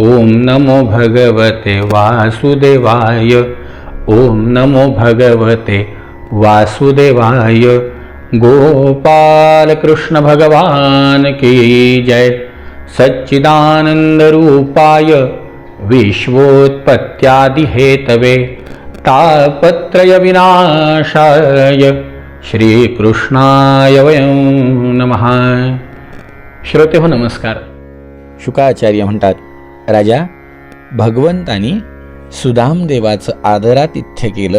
ॐ नमो भगवते वासुदेवाय। ॐ नमो भगवते वासुदेवाय। गोपाल कृष्ण भगवान की जय। सच्चिदानंद रूपाय विश्वोत्पत्त्यादिहेतवे तापत्रय विनाशाय। श्रीकृष्णाय वयं नमः। श्रोते हो नमस्कार। शुकाचार्य म्हणतात राजा भगवंतानी सुदामदेवाचं आदरातिथ्य केलं.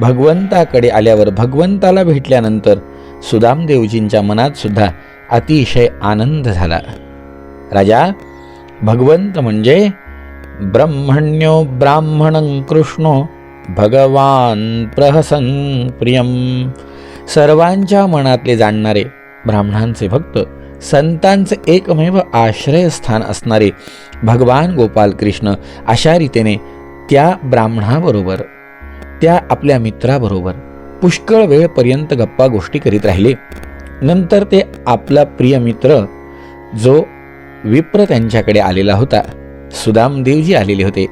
भगवंताकडे आल्यावर भगवंताला भेटल्यानंतर सुदामदेवजींच्या मनात सुद्धा अतिशय आनंद झाला. राजा भगवंत म्हणजे ब्रह्मण्यो ब्राह्मणं कृष्णो भगवान प्रहसन प्रियम. सर्वांच्या मनातले जाणणारे ब्राह्मणांचे भक्त संतांचे एकमेव आश्रयस्थान असणारे भगवान गोपाल कृष्ण अशा रीतीने त्या ब्राह्मणाबरोबर त्या आपल्या मित्राबरोबर पुष्कळ वेळपर्यंत गप्पा गोष्टी करीत राहिले. नंतर ते आपला प्रिय मित्र जो विप्र त्यांच्याकडे आलेला होता सुदामदेवजी आलेले होते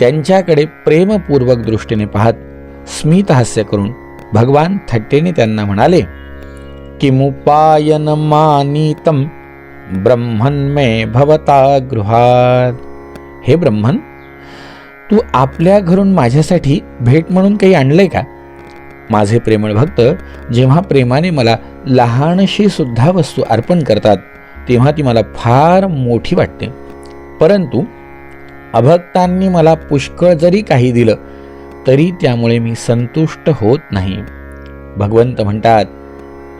त्यांच्याकडे प्रेमपूर्वक दृष्टीने पाहत स्मितहास्य करून भगवान थट्टेने त्यांना म्हणाले किमुपायनमानीतं ब्रह्मन मे भवता गृहात. हे ब्रह्मन तू आपल्या घरून माझ्यासाठी भेट म्हणून काही आणलंय का? माझे प्रेमळ भक्त जेव्हा प्रेमाने मला लहानशी सुद्धा वस्तू अर्पण करतात तेव्हा ती मला फार मोठी वाटते. परंतु अभक्तांनी मला पुष्कळ जरी काही दिलं तरी त्यामुळे मी संतुष्ट होत नाही. भगवंत म्हणतात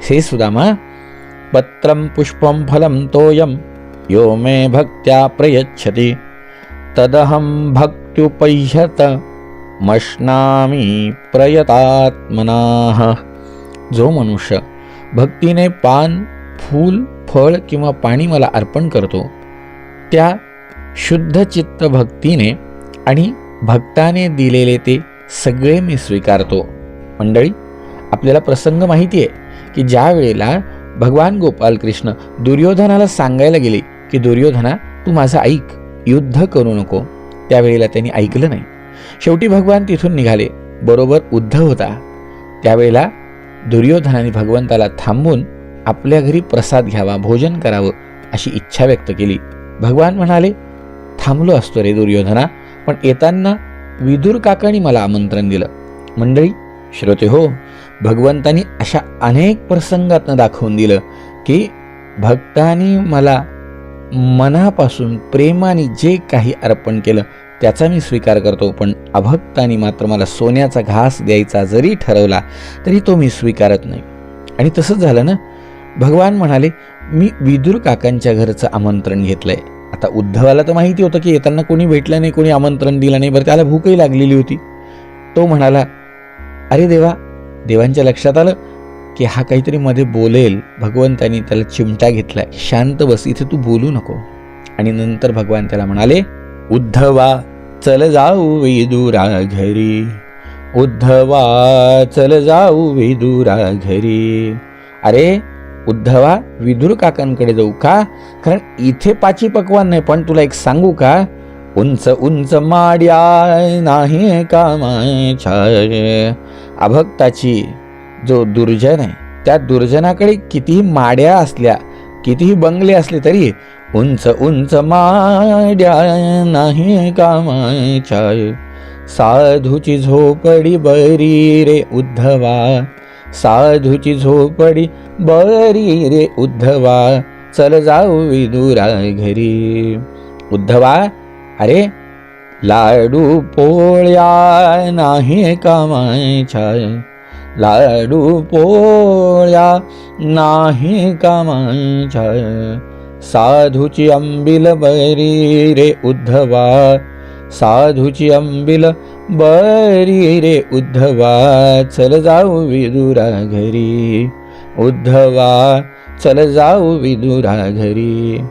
हे सुदामा पत्रं पुष्पं फलं तोयं यो मे भक्त्या प्रयच्छति। तदहं भक्त्युपह्यत मश्नामी प्रयतात्मनाः। जो मनुष्य भक्तीने पान फूल फळ किंवा पाणी मला अर्पण करतो त्या शुद्ध चित्त भक्तीने आणि भक्ताने दिलेले ते सगळे मी स्वीकारतो. मंडळी आपल्याला प्रसंग माहिती आहे. की ज्या वेळेला भगवान गोपाल कृष्ण दुर्योधनाला सांगायला गेले की दुर्योधना तू माझं ऐक युद्ध करू नको. त्यावेळेला त्यांनी ऐकलं नाही. शेवटी भगवान तिथून निघाले बरोबर उद्धव होता. त्यावेळेला दुर्योधनाने भगवंताला थांबून आपल्या घरी प्रसाद घ्यावा भोजन करावं अशी इच्छा व्यक्त केली. भगवान म्हणाले थांबलो असतो रे दुर्योधना पण येताना विदुर काकांनी मला आमंत्रण दिलं. मंडळी श्रोते हो भगवंतानी अशा अनेक प्रसंगातनं दाखवून दिलं की भक्तांनी मला मनापासून प्रेमाने जे काही अर्पण केलं त्याचा मी स्वीकार करतो. पण अभक्तानी मात्र मला सोन्याचा घास द्यायचा जरी ठरवला तरी तो मी स्वीकारत नाही. आणि तसंच झालं ना? भगवान म्हणाले मी विदुर काकांच्या घरचं आमंत्रण घेतलंय. आता उद्धवाला तर माहिती होतं की येताना कोणी भेटलं नाही कोणी आमंत्रण दिलं नाही बरं त्याला भूकही लागलेली होती. तो म्हणाला अरे देवा देवांच्या लक्षात आलं की हा काहीतरी मध्ये बोलेल. भगवंतानी त्याला चिमटा घेतलाय. शांत बस इथे तू बोलू नको. आणि नंतर भगवान त्याला म्हणाले उद्धवा चल जाऊ विदुरा घरी उद्धवा चल जाऊ विदुरा घरी अरे उद्धवा विदुर काकांकडे जाऊ का? कारण इथे पाची पकवान नाही. पण तुला एक सांगू का? उंच उंच माड्या नाही कामाच्या. अभक्ताची जो दुर्जन आहे त्या दुर्जनाकडे कितीही माड्या असल्या कितीही बंगले असले तरी उंच उंच माड्या नाही कामाच्या. साधूची झोपडी बरी रे उद्धवा. साधूची झोपडी बरी रे उद्धवा. चल जाऊ विदुरा घरी. उद्धवा अरे लाडू पोळ्या नाही कामायच्या लाडू पोळ्या नाही कामायच्या साधूची अंबिल बरी रे उद्धवा. साधूची अंबिल बरी रे उद्धवा. चल जाऊ विदुरा घरी. उद्धवा चल जाऊ विदुरा घरी.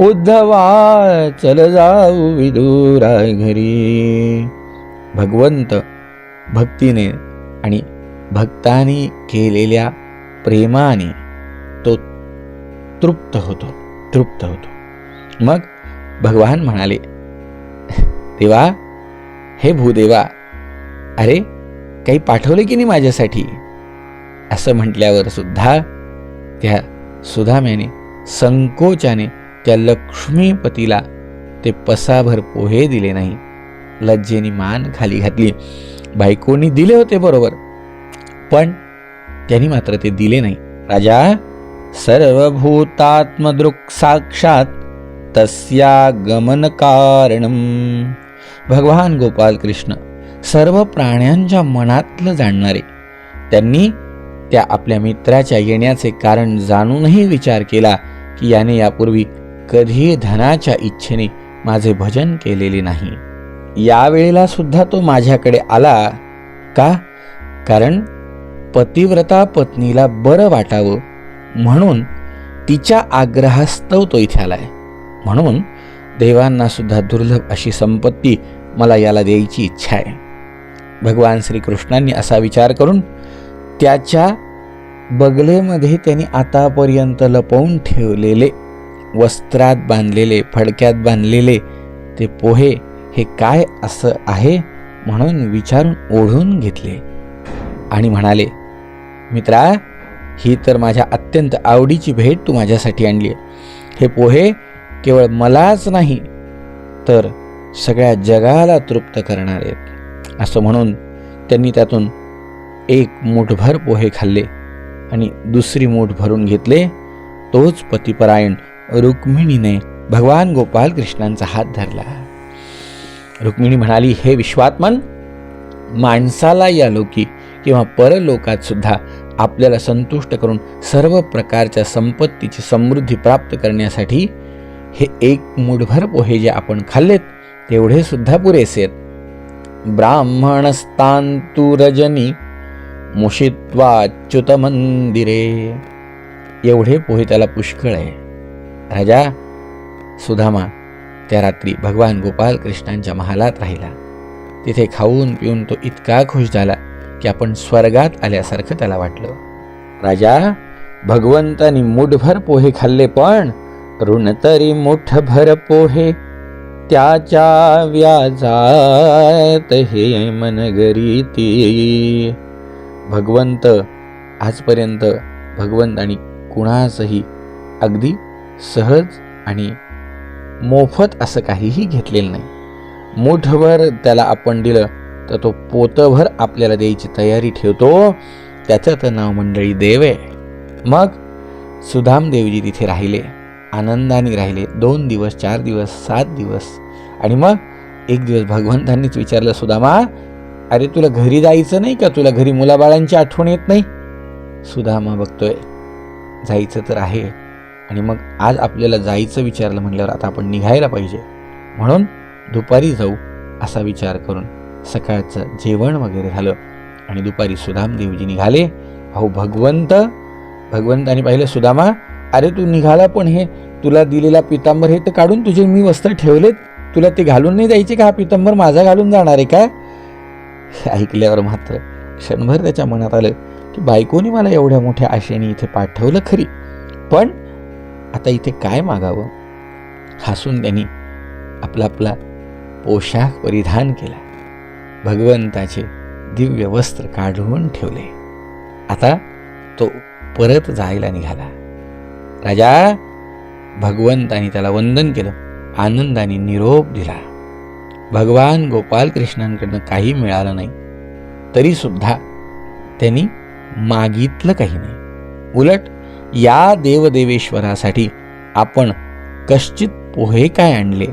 उद्धवा चल जाऊ विदुरा घरी. भगवंत भक्तीने आणि भक्तानी केलेल्या प्रेमाने तो तृप्त होतो तृप्त होतो. मग भगवान म्हणाले देवा हे भूदेवा अरे काही पाठवले की नाही माझ्यासाठी? असं म्हटल्यावर सुद्धा त्या सुधाम्याने संकोचाने त्या लक्ष्मीपतीला ते पसाभर पोहे दिले नाही. लज्जेने मान खाली घातली. बायकोनी दिले होते बरोबर पण त्यांनी मात्र ते दिले नाही. राजा सर्वभूतात्मदृक् साक्षात तस्या गमनकारण भगवान गोपाल कृष्ण सर्व प्राण्यांच्या मनातलं जाणणारे. त्यांनी त्या आपल्या मित्राच्या येण्याचे कारण जाणूनही विचार केला की याने यापूर्वी कधी धनाच्या इच्छेने माझे भजन केलेले नाही. यावेळेला सुद्धा तो माझ्याकडे आला. का? कारण पतिव्रता पत्नीला बरं वाटावं म्हणून तिच्या आग्रहास्तव तो इथे आलाय. म्हणून देवांना सुद्धा दुर्लभ अशी संपत्ती मला याला द्यायची इच्छा आहे. भगवान श्रीकृष्णांनी असा विचार करून त्याच्या बगलेमध्ये त्यांनी आतापर्यंत लपवून ठेवलेले वस्त्रात बांधलेले फडक्यात बांधलेले ते पोहे हे काय असं आहे म्हणून विचारून ओढून घेतले. आणि म्हणाले मित्रा ही तर माझ्या अत्यंत आवडीची भेट तू माझ्यासाठी आणली आहे. हे पोहे केवळ मलाच नाही तर सगळ्या जगाला तृप्त करणार आहेत. असं म्हणून त्यांनी त्यातून एक मूठभर पोहे खाल्ले आणि दुसरी मूठ भरून घेतले. तोच पतिपरायण रुक्मिणीने भगवान गोपाल कृष्णांचा हात धरला. रुक्मिणी म्हणाली हे विश्वात्मन माणसाला या लोकी किंवा परलोकात सुद्धा आपल्याला संतुष्ट करून सर्व प्रकारच्या संपत्तीची समृद्धी प्राप्त करण्यासाठी हे एक मुठभर पोहे जे आपण खाल्लेत तेवढे सुद्धा पुरेसे आहेत. ब्राह्मणस्तांतु रजनी मुषित्वाच्युत मंदिरे एवढे पोहे त्याला पुष्कळ आहे राजा सुधामा त्या रात्री भगवान गोपाल कृष्णांच्या महालात राहिला. तिथे खाऊन पिऊन तो इतका खुश झाला की आपण स्वर्गात आल्यासारखं त्याला वाटलं. राजा भगवंतानी मुठभर पोहे खाल्ले पण ऋण तरी मुठभर पोहे त्याच्या व्याजात हे मनगरीती भगवंत आजपर्यंत भगवंत आणि कुणासही अगदी सहज आणि मोफत असं काहीही घेतलेलं नाही. मोठभर त्याला आपण दिलं तर तो पोतभर आपल्याला द्यायची तयारी ठेवतो. त्याचं तर नाव मंडळी देव आहे. मग सुधाम देवजी तिथे राहिले आनंदाने राहिले. दोन दिवस चार दिवस सात दिवस. आणि मग एक दिवस भगवंतांनीच विचारलं सुदामा अरे तुला घरी जायचं नाही का? तुला घरी मुलाबाळांची आठवण येत नाही? सुदामा बघतोय जायचं तर आहे. आणि मग आज आपल्याला जायचं विचारलं म्हटल्यावर आता आपण निघायला पाहिजे. म्हणून दुपारी जाऊ असा विचार करून सकाळचं जेवण वगैरे झालं आणि दुपारी सुदाम देवजी निघाले. अहो भगवंत भगवंताने पाहिलं सुदामा अरे तू निघाला पण हे तुला दिलेला पितांबर हे तर काढून तुझे मी वस्त्र ठेवलेत. तुला ते घालून नाही जायचे का? हा पितांबर माझा घालून जाणार आहे का? हे ऐकल्यावर मात्र क्षणभर त्याच्या मनात आलं की बायकोनी मला एवढ्या मोठ्या आशेने इथे पाठवलं खरी. पण आता इथे काय मागावं? हसून त्यांनी आपला आपला पोशाख परिधान केला. भगवंताचे दिव्य वस्त्र काढून ठेवले. आता तो परत जायला निघाला. राजा भगवंतानी त्याला वंदन केलं. आनंदाने निरोप दिला. भगवान गोपाल कृष्णांकडनं काही मिळालं नाही. तरी सुद्धा त्यांनी मागितलं काही नाही. उलट या देवदेवेश्वरासाठी आपण कश्चित पोहे काय आणले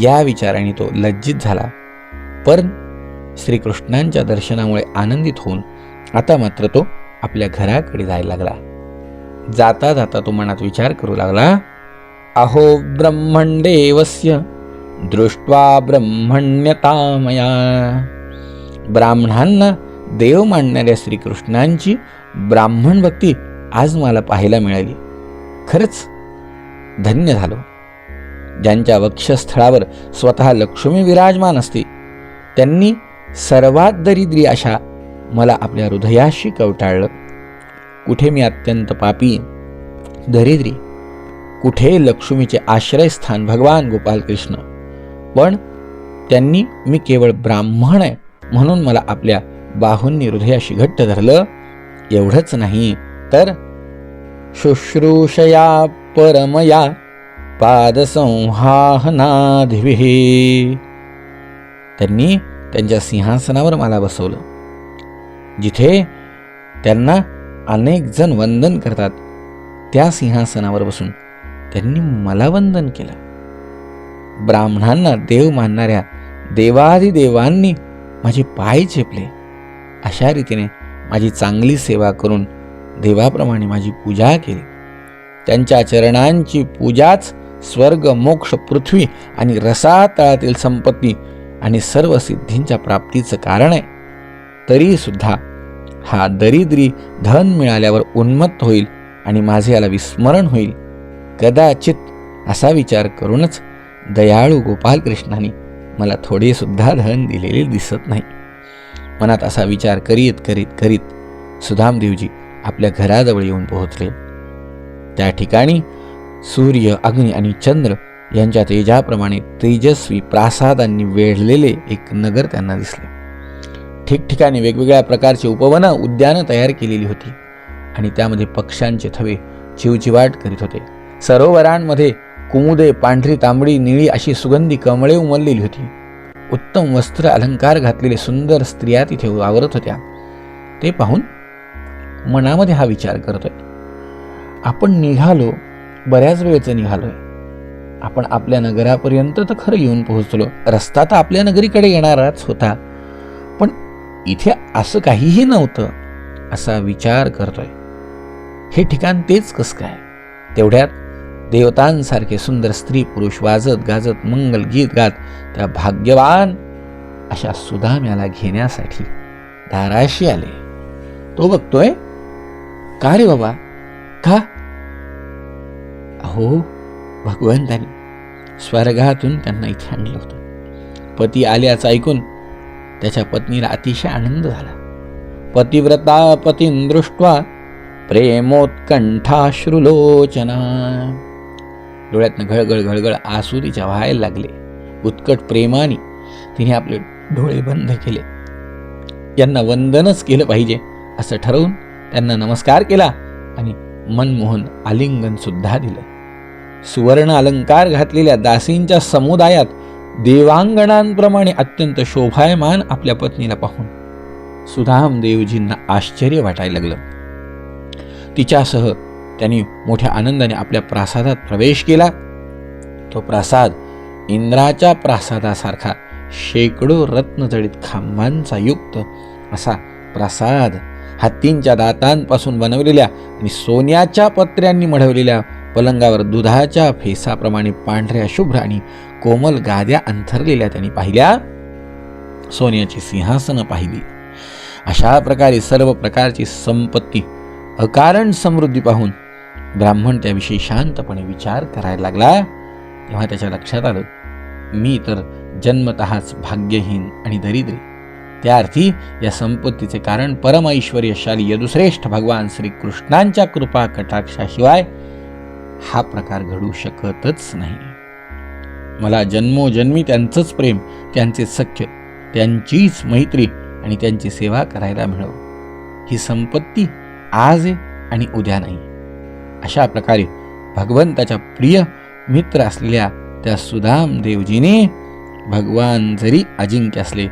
या विचाराने तो लज्जित झाला. पण श्रीकृष्णांच्या दर्शनामुळे आनंदित होऊन आता मात्र तो आपल्या घराकडे जायला लागला. जाता जाता तो मनात विचार करू लागला अहो ब्रह्मण्डेवस्य दृष्ट्वा ब्रह्मण्यतामया. ब्राह्मणांना देव मानणाऱ्या श्रीकृष्णांची ब्राह्मण भक्ती आज मला पाहायला मिळाली. खरंच धन्य झालो. ज्यांच्या वक्षस्थळावर स्वतः लक्ष्मी विराजमान असते त्यांनी सर्वात दरिद्री अशा मला आपल्या हृदयाशी कवटाळलं. कुठे मी अत्यंत पापी दरिद्री कुठे लक्ष्मीचे आश्रयस्थान भगवान गोपालकृष्ण. पण त्यांनी मी केवळ ब्राह्मण आहे म्हणून मला आपल्या बाहूंनी हृदयाशी घट्ट धरलं एवढंच नाही. तर शुश्रूषया परमया पादसंहाहनाधिभिः त्यांनी त्यांच्या सिंहासनावर मला बसवलं. जिथे त्यांना अनेक जण वंदन करतात त्या सिंहासनावर बसून त्यांनी मला वंदन केलं. ब्राह्मणांना देव मानणाऱ्या देवादिदेवांनी माझे पाय चेपले अशा रीतीने माझी चांगली सेवा करून देवाप्रमाणे माझी पूजा केली. त्यांच्या चरणांची पूजाच स्वर्ग मोक्ष पृथ्वी आणि रसातळातील संपत्ती आणि सर्व सिद्धींच्या प्राप्तीचं कारण आहे. तरी सुद्धा हा दरिद्री धन मिळाल्यावर उन्मत्त होईल आणि माझे याला विस्मरण होईल. कदाचित असा विचार करूनच दयाळू गोपालकृष्णाने मला थोडेसुद्धा धन दिलेले दिसत नाही. मनात असा विचार करीत करीत करीत सुधामदेवजी आपल्या घराजवळ येऊन पोहोचले. त्या ठिकाणी सूर्य अग्नी आणि चंद्र यांच्या तेजाप्रमाणे तेजस्वी प्रासादांनी वेढलेले एक नगर त्यांना दिसले. ठिकठिकाणी वेगवेगळ्या प्रकारची उपवनं उद्यानं तयार केलेली होती आणि त्यामध्ये पक्ष्यांचे थवे चिवचिवाट करीत होते. सरोवरांमध्ये कुमुदे पांढरी तांबडी निळी अशी सुगंधी कमळे उमललेली होती. उत्तम वस्त्र अलंकार घातलेले सुंदर स्त्रिया तिथे वावरत होत्या. ते पाहून मनामध्ये हा विचार करतोय. आपण निघालो बऱ्याच वेळचं निघालोय. आपण आपल्या नगरापर्यंत तर खरं येऊन पोहोचलो. रस्ता तर आपल्या नगरीकडे येणाराच होता. पण इथे असं काहीही नव्हतं असा विचार करतोय. हे ठिकाण तेच कस काय? तेवढ्यात देवतांसारखे सुंदर स्त्री पुरुष वाजत गाजत मंगल गीत गात त्या भाग्यवान अशा सुदाम्याला घेण्यासाठी दाराशी आले. तो बघतोय का रे बाबा? का? अहो भगवंताने स्वर्गातून त्यांना इथे आणलं होतं. पती आल्याचं ऐकून त्याच्या पत्नीला अतिशय आनंद झाला. पतिव्रता पतीन दृष्ट्वा प्रेमोत्कंठाश्रुलोचना. डोळ्यातनं घळगळ घळगळ आसू तिच्या व्हायला लागले. उत्कट प्रेमाने तिने आपले डोळे बंद केले. यांना वंदनच केलं पाहिजे असं ठरवून त्यांना नमस्कार केला आणि मनमोहन आलिंगन सुद्धा दिलं. सुवर्ण अलंकार घातलेल्या दासींच्या समुदायात देवांगणांप्रमाणे अत्यंत शोभायमान आपल्या पत्नीला पाहून सुधाम देवजींना आश्चर्य वाटायला लागलं. तिच्यासह त्यांनी मोठ्या आनंदाने आपल्या प्रासादात प्रवेश केला. तो प्रासाद इंद्राच्या प्रासादासारखा शेकडो रत्नजडित खांबांचा युक्त असा प्रासाद हत्तींच्या दातांपासून बनवलेल्या आणि सोन्याच्या पत्र्यांनी मढवलेल्या पलंगावर दुधाच्या फेसाप्रमाणे पांढऱ्या शुभ्र आणि कोमल गाद्या अंथरलेल्या त्यांनी पाहिल्या. सोन्याची सिंहासनं पाहिली. अशा प्रकारे सर्व प्रकारची संपत्ती अकारण समृद्धी पाहून ब्राह्मण त्याविषयी शांतपणे विचार करायला लागला. तेव्हा त्याच्या लक्षात आलं मी तर जन्मतःच भाग्यहीन आणि दरिद्री. त्या अर्थी या संपत्तीचे कारण परम ऐश्वर्यशाली यदुश्रेष्ठ भगवान श्रीकृष्णांच्या कृपा कटाक्षाशिवाय हा प्रकार घडू शकतच नाही. मला जन्मोजन्मी त्यांचंच प्रेम त्यांचे सख्य त्यांचीच मैत्री आणि त्यांची सेवा करायला मिळव. ही संपत्ती आज आहे आणि उद्या नाही. अशा प्रकारे भगवंताच्या प्रिय मित्र असलेल्या त्या सुदाम देवजीने भगवान जरी अजिंक्य असले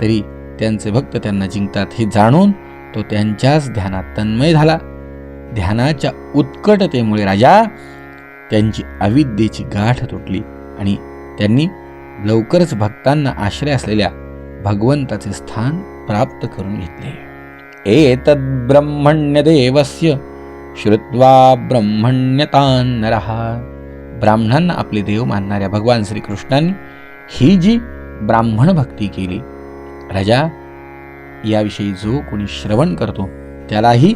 तरी त्यांचे भक्त त्यांना जिंकतात हे जाणून तो त्यांच्याच ध्यानात तन्मय झाला. ध्यानाच्या उत्कटतेमुळे राजा त्यांची अविद्येची गाठ तुटली आणि त्यांनी लवकरच भक्तांना आश्रय असलेल्या भगवंताचे स्थान प्राप्त करून घेतले. एतद्ब्रह्मण्य देवस्य श्रुत्वा ब्रह्मण्यतान नरहा ब्राह्मणांना आपले देव मानणाऱ्या भगवान श्रीकृष्णांनी ही जी ब्राह्मण भक्ती केली राजा याविषयी जो कोणी श्रवण करतो त्यालाही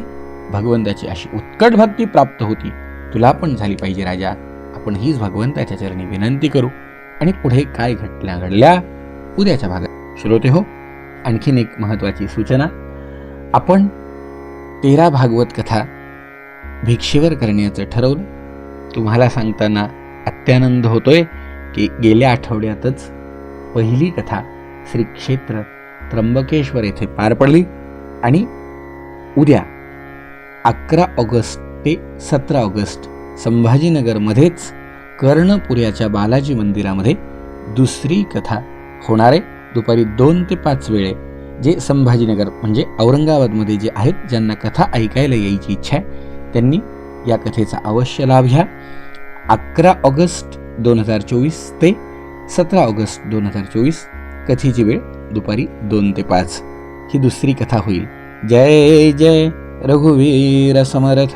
भगवंताची अशी उत्कट भक्ती प्राप्त होती. तुला पण झाली पाहिजे राजा. आपण हीच भगवंताच्या चरणी विनंती करू. आणि पुढे काय घटल्या घडल्या उद्याच्या भागात श्रोते हो. आणखीन एक महत्त्वाची सूचना. आपण तेरा भागवत कथा भिक्षेवर करण्याचं ठरवलं. तुम्हाला सांगताना अत्यानंद होतोय की गेल्या आठवड्यातच पहिली कथा श्री क्षेत्र त्र्यंबकेश्वर येथे पार पडली आणि उद्या अकरा ऑगस्ट ते सतरा ऑगस्ट संभाजीनगरमध्येच कर्णपुऱ्याच्या बालाजी मंदिरामध्ये दुसरी कथा होणार आहे. दुपारी दोन ते पाच वेळे जे संभाजीनगर म्हणजे औरंगाबादमध्ये जे आहेत ज्यांना कथा ऐकायला यायची इच्छा आहे त्यांनी या कथेचा अवश्य लाभ घ्या. अकरा ऑगस्ट दोन हजार चोवीस ते सतरा ऑगस्ट दोन हजार चोवीस कथेची वेळ दुपारी दोन ते पाच. ही दुसरी कथा होईल. जय जय रघुवीर समर्थ.